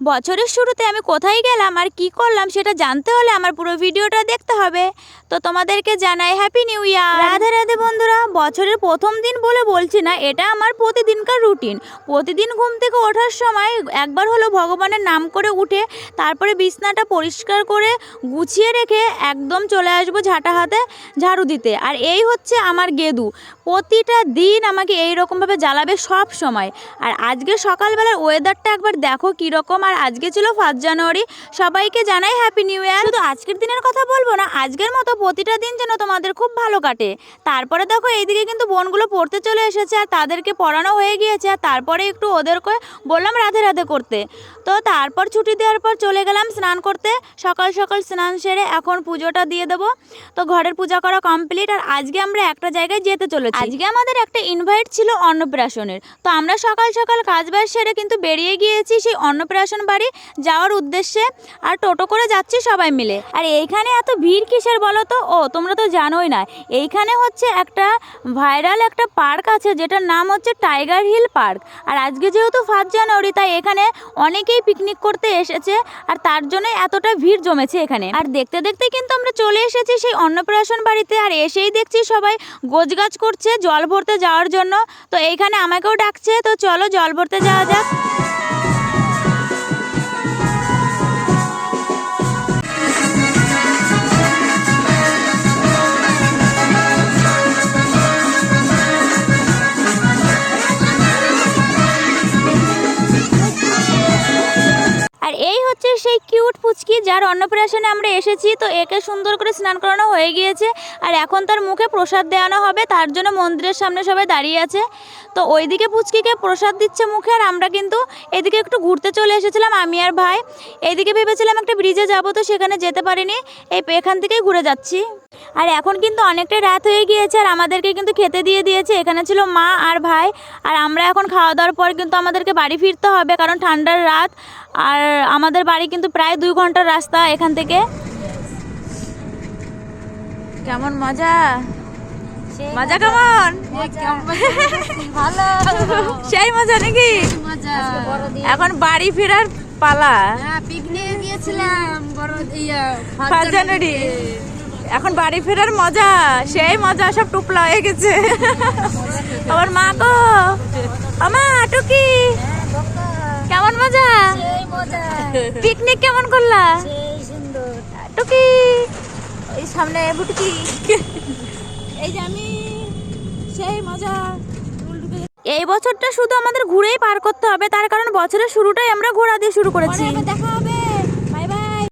বছরের শুরুতে আমি কোথায় গেলাম আর কি করলাম সেটা জানতে হলে আমার পুরো ভিডিওটা দেখতে হবে। তো তোমাদেরকে জানাই happy new year Radhe Radhe বন্ধুরা, বছরের প্রথম দিন বলে বলছি না, এটা আমার প্রতিদিনকার রুটিন প্রতিদিন ঘুম থেকে ওঠার সময় একবার হলো ভগবানের নাম করে উঠে, তারপরে বিছনাটা পরিষ্কার করে গুছিয়ে রেখে একদম চলে আসব ঝাঁটা হাতে ঝাড়ু দিতে। আর এই হচ্ছে আমার গেদু। প্রতিটা দিন আমাকে এই রকমভাবে জ্বালাবে সব সময়। আর আজকে সকালবেলার ওয়েদারটা একবার দেখো কীরকম আর আজকে ছিল ফার্স্ট জানুয়ারি। সবাইকে জানাই হ্যাপি নিউ ইয়ার শুধু আজকের দিনের কথা বলব না, আজকের মতো প্রতিটা দিন যেন তোমাদের খুব ভালো কাটে। তারপরে দেখো, এইদিকে কিন্তু বোনগুলো পড়তে চলে এসেছে আর তাদেরকে পড়ানো হয়ে গিয়েছে আর তারপরে একটু ওদেরকে বললাম রাধে রাধে করতে। তো তারপর ছুটি দেওয়ার পর চলে গেলাম স্নান করতে। সকাল সকাল স্নান সেরে এখন পুজোটা দিয়ে দেবো। তো ঘরের পূজা করা কমপ্লিট আর আজকে আমরা একটা জায়গায় যেতে চলেছি। আজকে আমাদের একটা ইনভাইট ছিল অন্নপ্রাশনের। তো আমরা সকাল সকাল কাজ বাজ সেরে কিন্তু বেরিয়ে গিয়েছি সেই অন্নপ্রাশন বাড়ি যাওয়ার উদ্দেশ্যে আর টোটো করে যাচ্ছি সবাই মিলে। আর এইখানে এত ভিড় কিসের বলো তো? ও, তোমরা তো জানোই না। এইখানে হচ্ছে একটা ভাইরাল একটা পার্ক আছে যেটার নাম হচ্ছে টাইগার হিল পার্ক। আর আজকে যেহেতু ফার্স্ট জানুয়ারি, তাই এখানে অনেকেই পিকনিক করতে এসেছে আর তার জন্য এতটা ভিড় জমেছে এখানে। আর দেখতে দেখতে কিন্তু আমরা চলে এসেছি সেই অন্নপ্রাশন বাড়িতে আর এসেই দেখছি সবাই গোছগাছ করছে, জল ভরতে যাওয়ার জন্য। তো এইখানে আমাকেও ডাকছে, তো চলো জল ভরতে যাওয়া যাক। এই হচ্ছে সেই কিউট পুচকি যার অন্নপ্রাশনে আমরা এসেছি, তো একে সুন্দর করে স্নান করানো হয়ে গিয়েছে। আর এখন তার মুখে প্রসাদ দেওয়ানো হবে, তার জন্য মন্দিরের সামনে সবাই দাঁড়িয়ে আছে। তো ওইদিকে পুচকিকে প্রসাদ দিচ্ছে মুখে, আর আমরা কিন্তু এদিকে একটু ঘুরতে চলে এসেছিলাম, আমি আর ভাই। এদিকে ভেবেছিলাম একটা ব্রিজে যাব, তো সেখানে যেতে পারিনি। এই, এখান থেকেই ঘুরে যাচ্ছি। আর এখন কিন্তু অনেকটাই রাত হয়ে গিয়েছে আর আমাদেরকে কিন্তু খেতে দিয়ে দিয়েছে। এখানে ছিল মা আর ভাই। আর আমরা এখন খাওয়া দাওয়ার পর কিন্তু আমাদেরকে বাড়ি ফিরতে হবে কারণ ঠান্ডার রাত। আর আমাদের বাড়ি কিন্তু প্রায় দুই ঘণ্টার রাস্তা এখান থেকে। কেমন মজা? মজা কেমন? ভালো। সেই মজা নাকি? এখন বাড়ি ফেরার পালা। হ্যাঁ পিকনিকে গিয়েছিলাম বড় ফার্স্ট জানুয়ারি। এখন বাড়ি ফেরার মজা সেই মজা সব টুপলা হয়ে গেছে। আমার মা গো আমা টুকি কেমন মজা? পিকনিক কেমন করলা? টুকি এই সামনে বুটকি। এই যে আমি সেই মজা। এই বছরটা শুধু আমাদের ঘুরেই পার করতে হবে তার কারণ বছরের শুরুটাই আমরা ঘোরা দিয়ে শুরু করেছি। দেখা